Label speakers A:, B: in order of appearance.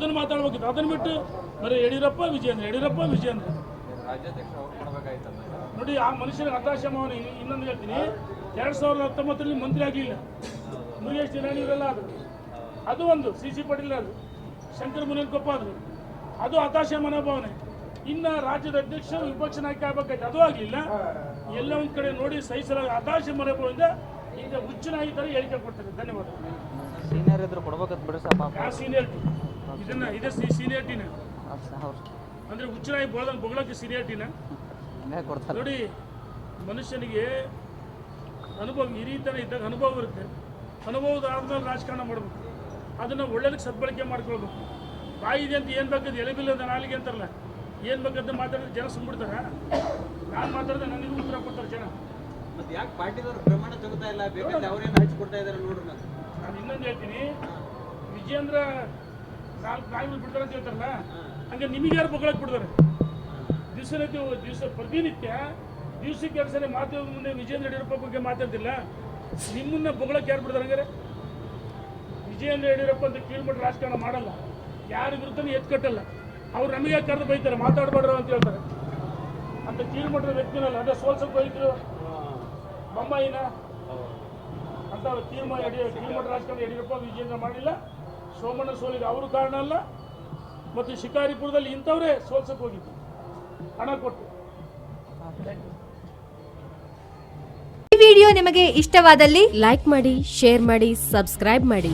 A: ಅದನ್ನು ಮಾತಾಡ್ಬೇಕಿತ್ತು. ಅದನ್ನು ಬಿಟ್ಟು ಬರೀ ಯಡಿಯೂರಪ್ಪ ವಿಜಯೇಂದ್ರ. ಯಡಿಯೂರಪ್ಪ
B: ಕೊಡ್ಬೇಕಾಯ್ತಲ್ಲ
A: ನೋಡಿ ಆ ಮನುಷ್ಯನ ಹತಾಶೆ ಮಾವನ ಇನ್ನೊಂದು ಹೇಳ್ತೀನಿ. ಎರಡು ಸಾವಿರದ ಹತ್ತೊಂಬತ್ತರಲ್ಲಿ ಮಂತ್ರಿ ಆಗಲಿಲ್ಲ ಮುರುಗೇಶ್ ನಿರಾಣಿ ಇವರೆಲ್ಲ ಆದರು ಅದು ಒಂದು ಸಿ ಸಿ ಪಾಟೀಲ್ ಅದು. ಶಂಕರ್ ಮುನೇನಕೊಪ್ಪ ಆದರು ಅದು ಹತಾಶೆ ಮನೋಭಾವನೆ ಇನ್ನು ರಾಜ್ಯದ ಅಧ್ಯಕ್ಷ ವಿಪಕ್ಷ ನಾಯಕ ಆಗ್ಬೇಕಾಯ್ತು. ಅದು ಆಗಲಿಲ್ಲ. ಎಲ್ಲ ಒಂದು ಕಡೆ ನೋಡಿ ಸಹಿಸಲ ಹತಾಶೆ ಮನೋಭಾವದಿಂದ ಈಗ ಹುಚ್ಚನಾಗಿ ತರ ಹೇಳಿಕೆ ಕೊಡ್ತಾರೆ. ಧನ್ಯವಾದ
C: ಸೀನಿಯರ್ ಇದ್ರು ಕೊಡ್ಬೇಕಂತ
A: ಬಿಡಿಸಪ್ಪ ಸೀನಿಯರ್ಟಿ ಇದನ್ನ ಇದೇ ಸೀನಿಯಾರಿಟಿನ?
C: ಅಂದ್ರೆ
A: ಅಂದರೆ ಹುಚ್ಚು ನಾಯಿ ಬೋಳ ಬೊಗಳಕ್ಕೆ ಸೀನಿಯರ್ಟಿನ? ನೋಡಿ ಮನುಷ್ಯನಿಗೆ ಅನುಭವ ಹಿರಿತನ ಇದ್ದಾಗ ಅನುಭವ ಇರುತ್ತೆ. ಅನುಭವದ ಆದ್ಮೇಲೆ ರಾಜಕಾರಣ ಮಾಡಬೇಕು. ಅದನ್ನು ಒಳ್ಳೇದಕ್ಕೆ ಸದ್ಬಳಕೆ ಮಾಡ್ಕೊಳ್ಬೇಕು. ಬಾಯಿ ಇದೆ ಅಂತ ಏನು ಬಗ್ಗೆ ಎಲೆಬಿಲ್ಲದ ನಾಲಿಗೆ ಅಂತಾರಲ್ಲ ಏನು ಬೇಕಾದ ಮಾತಾಡಿದ್ರೆ ಜನ ಸುಮ್ಬಿಡ್ತಾರ? ನಾನು ಮಾತಾಡಿದ್ರೆ ನನಗೂ ಉತ್ತರ ಕೊಡ್ತಾರೆ ಜನ.
D: ಮತ್ತೆ ಯಾಕೆ ಪಾರ್ಟಿದವರು ಪ್ರಮಾಣ ತಗೋತಾ ಇಲ್ಲ? ಬೇಕಾದ್ರೆ ಅವ್ರೇನು ಹಚ್ಕೊಡ್ತಾ ಇದ್ದಾರೆ ನೋಡ್ರಿ
A: ನಾನು ಇನ್ನೊಂದು ಹೇಳ್ತೀನಿ. ವಿಜಯೇಂದ್ರ ನಾಲ್ಕು ನಾಯಿ ಬಿಡ್ತಾರೆ ಅಂತ ಹೇಳ್ತಾರಲ್ಲ, ಹಂಗೆ ನಿಮಗೆ ಯಾರು ಬೊಗಳಕ್ಕೆ ಬಿಡ್ತಾರೆ? ದಿವಸ ದಿವಸ ಪ್ರತಿನಿತ್ಯ ದಿವಸಕ್ಕೆ ಎರಡು ಸಲ ಮಾಧ್ಯಮದ ಮುಂದೆ ವಿಜಯೇಂದ್ರ ಯಡಿಯೂರಪ್ಪ ಬಗ್ಗೆ ಮಾತಾಡ್ತಿಲ್ಲ, ನಿಮ್ಮನ್ನ ಬೊಗಳಕ್ಕೆ ಯಾರು ಬಿಡ್ತಾರೆ ಹಂಗಾರೆ? ವಿಜಯೇಂದ್ರ ಯಡಿಯೂರಪ್ಪ ಅಂತ ಕೀಳ್ಮಟ್ಟ ರಾಜಕಾರಣ ಮಾಡಲ್ಲ. ಯಾರ ವಿರುದ್ಧನೂ ಎತ್ಕಟ್ಟಲ್ಲ ಅವ್ರು ನಮಗೆ ಕರೆದು ಬೈತಾರೆ? ಮಾತಾಡಬಾರ್ದು ಅಂತ ಹೇಳ್ತಾರೆ. ಅಂತ ಕೀಳ್ಮಟ್ಟದ ವ್ಯಕ್ತಿನಲ್ಲ, ಅದೇ ಸೋಲ್ಸಕ್ಕೆ ಬೈದ್ರು ಬೊಮ್ಮಾಯಿನ. ಅಂತ ಕೀಳ್ಮ ಯಡಿಯೂ ಕೀಳ್ಮಟ್ಟ ರಾಜಕಾರಣ ಯಡಿಯೂರಪ್ಪ, ವಿಜಯೇಂದ್ರ ಮಾಡಿಲ್ಲ. ಸೋಮಣ್ಣ ಸೋಲಿಗೆ ಅವರು ಕಾರಣ ಅಲ್ಲ. ಮತ್ತು ಶಿಕಾರಿಪುರದಲ್ಲಿ ಇಂಥವರೇ ಸೋಲ್ಸಕ್ಕೆ ಹೋಗಿದ್ದು ಹಣ ಕೊಟ್ಟು.
E: ಈ ವಿಡಿಯೋ ನಿಮಗೆ ಇಷ್ಟವಾದಲ್ಲಿ ಲೈಕ್ ಮಾಡಿ, ಶೇರ್ ಮಾಡಿ, ಸಬ್ಸ್ಕ್ರೈಬ್ ಮಾಡಿ.